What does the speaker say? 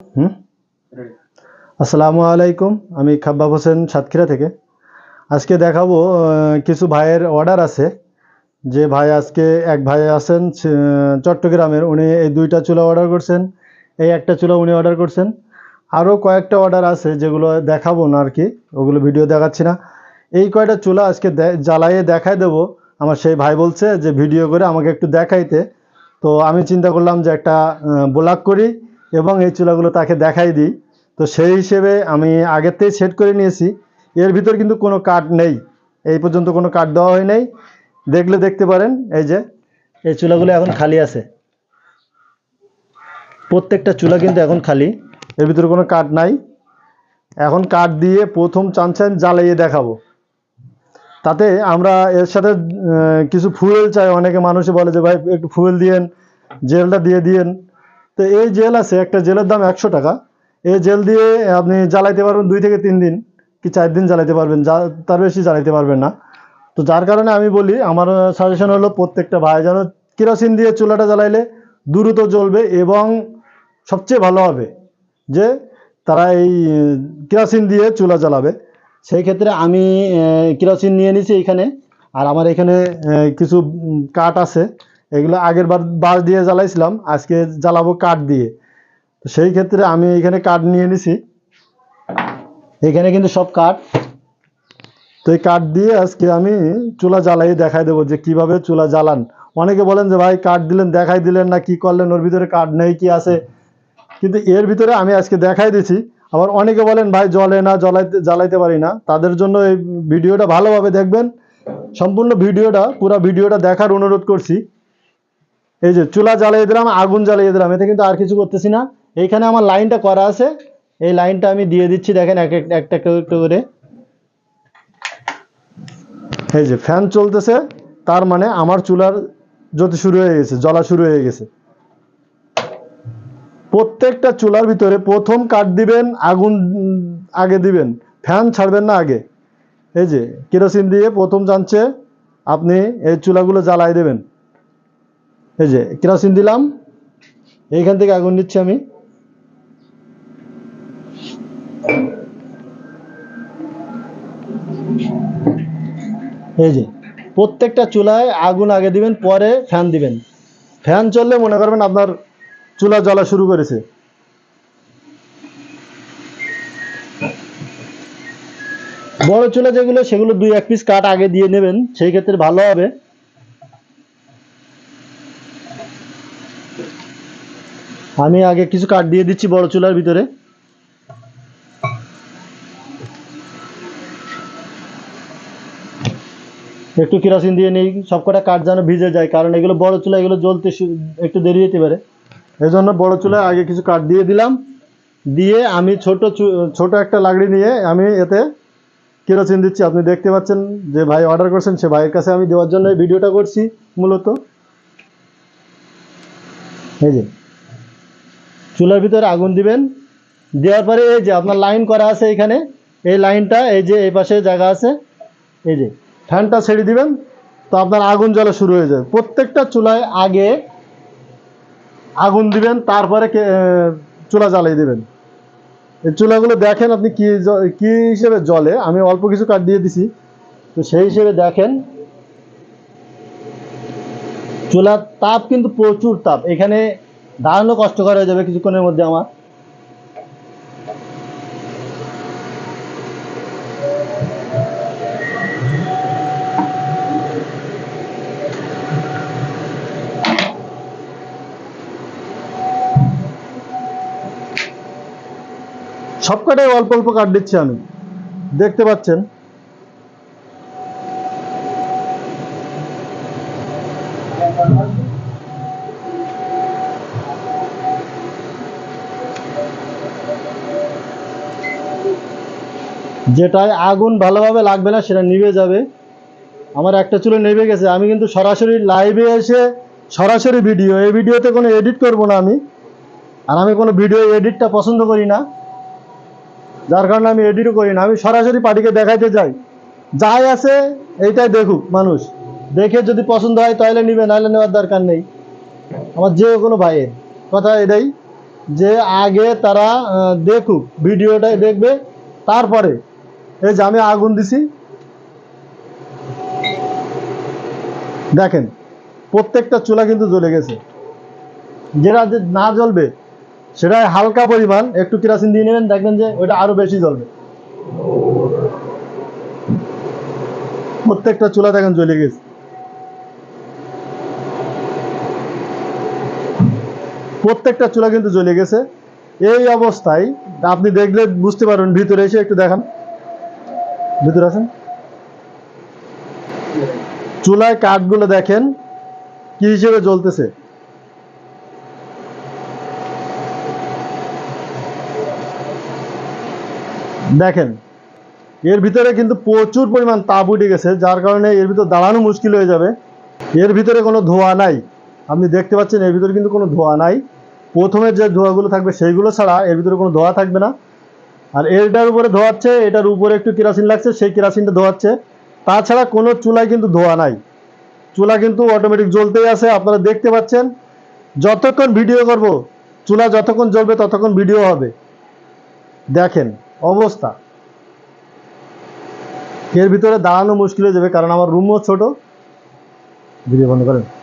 হুম? আসসালামু আলাইকুম, আমি খাব্বাব হোসেন সাতক্ষীরা থেকে। আজকে দেখাবো কিছু ভাইয়ের অর্ডার আছে। যে ভাই আজকে, এক ভাই আছেন চট্টগ্রামের। উনি এই দুইটা চুলা অর্ডার করছেন, এই একটা চুলা উনি অর্ডার করছেন। আরও কয়েকটা অর্ডার আছে যেগুলো দেখাবো না আর কি, ওগুলো ভিডিও দেখাচ্ছি না। এই কয়টা চুলা আজকে জ্বালাইয়ে দেখাই দেবো। আমার সেই ভাই বলছে যে, ভিডিও করে আমাকে একটু দেখাইতে। তো আমি চিন্তা করলাম যে একটা ব্লগ করি। এবং এই চুলাগুলো তাকে দেখাই দিই। তো সেই হিসেবে আমি আগের সেট করে নিয়েছি। এর ভিতর কিন্তু কোনো কাঠ নেই। এই পর্যন্ত কোনো কাঠ দেওয়া হয় নাই। দেখলে দেখতে পারেন, এই যে, এই চুলাগুলো এখন খালি আছে। প্রত্যেকটা চুলা কিন্তু এখন খালি। এর ভিতরে কোনো কাঠ নাই। এখন কাঠ দিয়ে প্রথম চানচান জ্বালিয়ে দেখাবো। তাতে আমরা এর সাথে কিছু ফুয়েল চাই। অনেকে মানুষে বলে যে, ভাই, একটু ফুয়েল দিয়েন, জেলটা দিয়ে দিয়েন। তো এই জেল আছে, একটা জেলের দাম একশো টাকা। এই জেল দিয়ে আপনি জ্বালাইতে পারবেন দুই থেকে তিন দিন কি চার দিন জ্বালাইতে পারবেন, যা তার বেশি জ্বালাইতে পারবেন না। তো যার কারণে আমি বলি, আমার সাজেশন হলো প্রত্যেকটা ভাই যেন কেরোসিন দিয়ে চুলাটা জ্বালাইলে দ্রুত জ্বলবে এবং সবচেয়ে ভালো হবে যে তারা এই কেরোসিন দিয়ে চুলা জ্বালাবে। সেই ক্ষেত্রে আমি কেরোসিন নিয়ে নিয়েছি এখানে। আর আমার এখানে কিছু কাঠ আছে। এগুলো আগের বার বাঁশ দিয়ে জ্বালাইছিলাম, আজকে জ্বালাবো কাঠ দিয়ে। তো সেই ক্ষেত্রে আমি এখানে কাঠ নিয়ে নিছি। এখানে কিন্তু সব কাঠ। তো এই কাঠ দিয়ে আজকে আমি চুলা জ্বালাই দেখাই দেবো যে কীভাবে চুলা জ্বালান। অনেকে বলেন যে ভাই, কাঠ দিলেন, দেখাই দিলেন না, কি করলেন, ওর ভিতরে কাঠ নেই, কি আছে? কিন্তু এর ভিতরে আমি আজকে দেখাই দিছি। আবার অনেকে বলেন, ভাই জলে না, জ্বলাইতে, জ্বালাইতে পারি না। তাদের জন্য এই ভিডিওটা ভালোভাবে দেখবেন। সম্পূর্ণ ভিডিওটা, পুরো ভিডিওটা দেখার অনুরোধ করছি। এই যে চুলা জ্বালিয়ে দিলাম, আগুন জ্বালিয়ে দিলাম, এতে কিন্তু আর কিছু করতেছি না। এইখানে আমার লাইনটা করা আছে। এই লাইনটা আমি দিয়ে দিচ্ছি, দেখেন এক এক- একটা একটু একটু করে। এই যে ফ্যান চলতেছে, তার মানে আমার চুলার জ্যোতি শুরু হয়ে গেছে, জ্বলা শুরু হয়ে গেছে। প্রত্যেকটা চুলার ভিতরে প্রথম কাঠ দিবেন, আগুন আগে দিবেন, ফ্যান ছাড়বেন না আগে। এই যে কেরোসিন দিয়ে প্রথম জানছে, আপনি এই চুলাগুলো জ্বালাই দেবেন। এই যে, কেরোসিন দিলাম। এইখান থেকে আগুন দিচ্ছি আমি। এই যে, প্রত্যেকটা চুলায় আগুন আগে দিবেন, পরে ফ্যান দিবেন। ফ্যান চললে মনে করবেন আপনার চুলা জ্বলা শুরু করেছে। বড় চুলা যেগুলো, সেগুলো দুই এক পিস কাঠ আগে দিয়ে নেবেন, সেই ক্ষেত্রে ভালো হবে। আমি আগে কিছু কাঠ দিয়ে দিচ্ছি বড় চুলার ভিতরে। একটু কেরোসিন দিয়ে নিই, সবকটা কাঠ যেন ভিজে যায়, কারণ এগুলো বড় চুলা, এগুলো জ্বলতে একটু দেরি হতে পারে। এই জন্য বড় চুলায় আগে কিছু কাঠ দিয়ে দিলাম। দিয়ে আমি ছোট ছোট একটা লাকড়ি নিয়ে আমি এতে কেরোসিন দিচ্ছি। আপনি দেখতে পাচ্ছেন যে ভাই অর্ডার করছেন, সে ভাইয়ের কাছে আমি দেওয়ার জন্য এই ভিডিওটা করছি মূলত। এই যে। চুলার ভিতরে আগুন দিবেন। দেওয়ার পরে এই যে আপনার লাইন করা আছে এখানে, এই লাইনটা এই যে এই পাশে জায়গা আছে, এই যে ফ্যানটা ছেড়ে দিবেন, তো আপনার আগুন জ্বলা শুরু হয়ে যাবে। প্রত্যেকটা চুলায় আগে আগুন দিবেন, তারপরে চুলা জ্বালিয়ে দিবেন। এই চুলাগুলো দেখেন আপনি কি কি হিসেবে জলে আমি অল্প কিছু কাঠ দিয়ে দিছি, তো সেই হিসেবে দেখেন। চুলার তাপ কিন্তু প্রচুর তাপ। এখানে দাঁড়ানো কষ্টকর হয়ে যাবে কিছুক্ষণের মধ্যে আমার। সবকটাই অল্প অল্প কাট দিচ্ছি আমি। দেখতে পাচ্ছেন? যেটায় আগুন ভালোভাবে লাগবে না, সেটা নিভে যাবে। আমার একটা চুলো নেভে গেছে। আমি কিন্তু সরাসরি লাইভে এসে সরাসরি ভিডিও এই ভিডিওতে কোনো এডিট করব না আমি। আর আমি কোনো ভিডিও এডিটটা পছন্দ করি না। যার কারণে আমি এডিটও করি না। আমি সরাসরি পার্টিকে দেখাইতে যাই। যাই আছে, এইটাই দেখুক মানুষ। দেখে যদি পছন্দ হয়, তাহলে নিবে, নাহলে নেওয়ার দরকার নেই। আমার যে কোনো ভাইয়ের কথা এটাই যে আগে তারা দেখুক ভিডিওটাই দেখবে, তারপরে এই যে আমি আগুন দিছি। দেখেন, প্রত্যেকটা চুলা কিন্তু জ্বলে গেছে। যেটা না জ্বলবে সেটা হালকা পরিমাণ একটু কেরাসিন দিয়ে নেবেন, দেখবেন যে ওইটা আরও বেশি জ্বলবে। প্রত্যেকটা চুলা দেখেন জ্বলে গেছে। প্রত্যেকটা চুলা কিন্তু জ্বলে গেছে। এই অবস্থায় আপনি দেখলে বুঝতে পারবেন, ভিতরে এসে একটু দেখান। ভিতরে আছেন চুলায় কাঠগুলো দেখেন, কি হিসেবে জ্বলতেছে। দেখেন, এর ভিতরে কিন্তু প্রচুর পরিমাণ তাপ উঠে গেছে, যার কারণে এর ভিতর দাঁড়ানো মুশকিল হয়ে যাবে। এর ভিতরে কোনো ধোঁয়া নাই। আপনি দেখতে পাচ্ছেন, এর ভিতরে কিন্তু কোনো ধোঁয়া নাই। প্রথমে যে ধোঁয়াগুলো থাকবে, সেইগুলো ছাড়া এর ভিতরে কোনো ধোঁয়া থাকবে না। আর এটার উপরে ধোয়াচ্ছে, এটার উপরে একটু কেরাসিন লাগছে, সেই কেরাসিনটা ধোয়াচ্ছে। তাছাড়া কোনো চুলায় কিন্তু ধোয়া নাই। চুলা কিন্তু অটোমেটিক জ্বলতেই আছে, আপনারা দেখতে পাচ্ছেন। যতক্ষণ ভিডিও করব, চুলা যতক্ষণ জ্বলবে ততক্ষণ ভিডিও হবে। দেখেন, অবস্থা। এর ভিতরে দাঁড়ানো মুশকিল হয়ে যাবে, কারণ আমার রুমও ছোট। ভিডিও বন্ধ করেন।